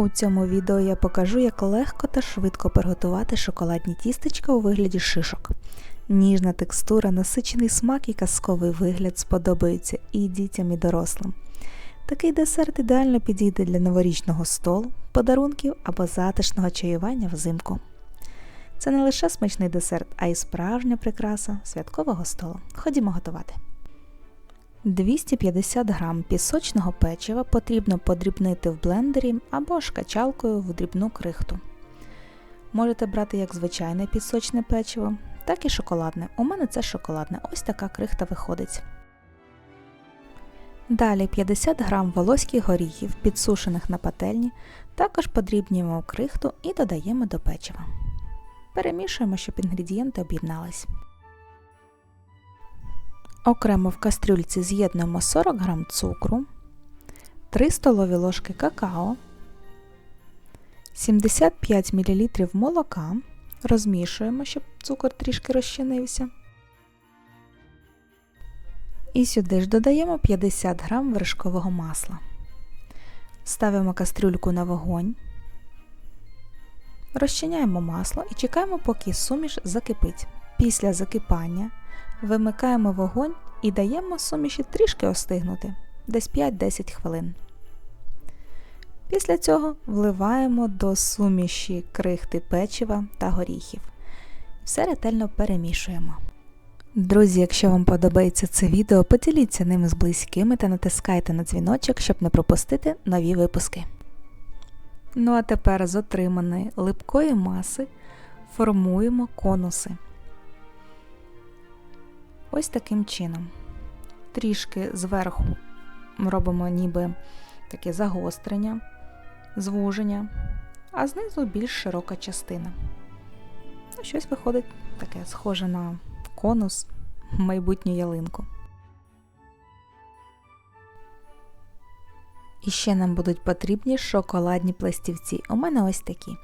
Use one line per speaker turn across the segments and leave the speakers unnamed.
У цьому відео я покажу, як легко та швидко приготувати шоколадні тістечка у вигляді шишок. Ніжна текстура, насичений смак і казковий вигляд сподобаються і дітям, і дорослим. Такий десерт ідеально підійде для новорічного столу, подарунків або затишного чаювання взимку. Це не лише смачний десерт, а й справжня прикраса святкового столу. Ходімо готувати. 250 г пісочного печива потрібно подрібнити в блендері або ж качалкою в дрібну крихту. Можете брати як звичайне пісочне печиво, так і шоколадне. У мене це шоколадне, ось така крихта виходить. Далі 50 г волоських горіхів, підсушених на пательні, також подрібнюємо в крихту і додаємо до печива. Перемішуємо, щоб інгредієнти об'єднались. Окремо в кастрюльці з'єднуємо 40 г цукру, 3 столові ложки какао, 75 мл молока. Розмішуємо, щоб цукор трішки розчинився. І сюди ж додаємо 50 г вершкового масла. Ставимо кастрюльку на вогонь, розчиняємо масло і чекаємо, поки суміш закипить. Після закипання Вимикаємо вогонь і даємо суміші трішки остигнути, десь 5-10 хвилин. Після цього вливаємо до суміші крихти печива та горіхів. Все ретельно перемішуємо. Друзі, якщо вам подобається це відео, поділіться ним з близькими та натискайте на дзвіночок, щоб не пропустити нові випуски. Ну а тепер з отриманої липкої маси формуємо конуси. Ось таким чином. Трішки зверху робимо ніби таке загострення, звуження, а знизу більш широка частина. Ну, щось виходить таке схоже на конус, майбутню ялинку. І ще нам будуть потрібні шоколадні пластівці. У мене ось такі.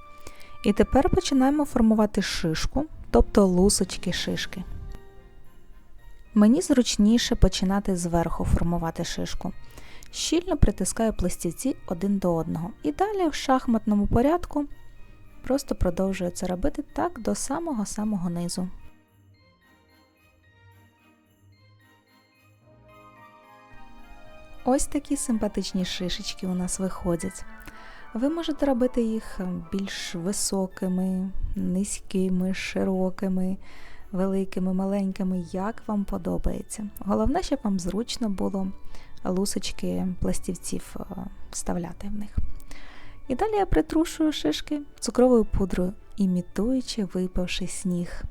І тепер починаємо формувати шишку, тобто лусочки шишки. Мені зручніше починати зверху формувати шишку. Щільно притискаю пластівці один до одного. І далі в шахматному порядку просто продовжую це робити так до самого-самого низу. Ось такі симпатичні шишечки у нас виходять. Ви можете робити їх більш високими, низькими, широкими великими, маленькими, як вам подобається. Головне, щоб вам зручно було лусочки пластівців е, вставляти в них. І далі я притрушую шишки цукровою пудрою, імітуючи випавший сніг.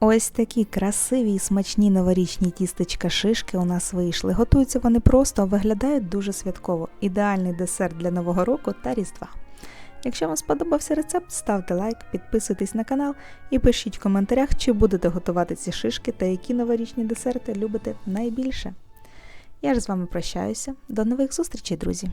Ось такі красиві і смачні новорічні тістечка шишки у нас вийшли. Готуються вони просто, а виглядають дуже святково. Ідеальний десерт для Нового року та Різдва. Якщо вам сподобався рецепт, ставте лайк, підписуйтесь на канал і пишіть в коментарях, чи будете готувати ці шишки та які новорічні десерти любите найбільше. Я ж з вами прощаюся. До нових зустрічей, друзі!